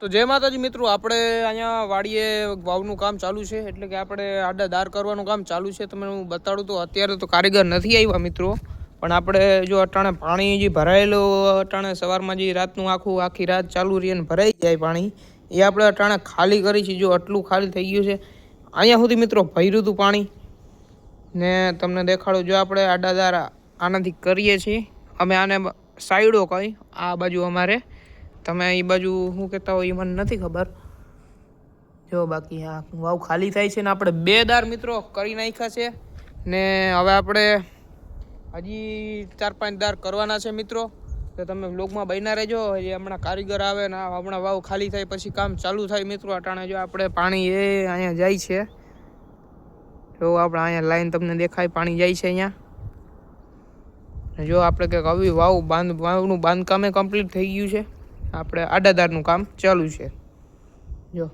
તો જય માતાજી મિત્રો, આપણે અહીંયા વાડીએ વાવનું કામ ચાલુ છે, એટલે કે આપણે આડા દાર કરવાનું કામ ચાલુ છે. તમને હું બતાડું તો અત્યારે તો કારીગર નથી આવ્યા મિત્રો, પણ આપણે જો અટાણે પાણી જે ભરાયેલું અટાણે સવારમાં જે રાતનું આખું આખી રાત ચાલુ રહી અને ભરાઈ જાય પાણી, એ આપણે અટાણે ખાલી કરી છે, જો આટલું ખાલી થઈ ગયું છે. અહીંયા સુધી મિત્રો ભર્યું હતું પાણી, ને તમને દેખાડો, જો આપણે આડાદાર આનાથી કરીએ છીએ, અમે આને સાઈડો કહી આ બાજુ અમારે તમે એ બાજુ શું કહેતા હોય એ મને નથી ખબર. જો બાકી હા વાવ ખાલી થાય છે ને આપણે બે દાર મિત્રો કરી નાખ્યા છે. ને હવે આપણે હજી ચાર પાંચ દાર કરવાના છે મિત્રો. તો તમે બ્લોગમાં બન્યા રહેજો. હજી હમણાં કારીગર આવે ને હમણાં વાવ ખાલી થાય પછી કામ ચાલુ થાય મિત્રો. અટાણે જો આપણે પાણી એ અહીંયા જાય છે. જો આપણે અહીંયા લાઈન તમને દેખાય, પાણી જાય છે અહીંયા. જો આપણે કંઈક આવી વાવ બાંધ વાવનું બાંધકામે કમ્પ્લીટ થઈ ગયું છે. આપણે આડાદારનું કામ ચાલુ છે. જો.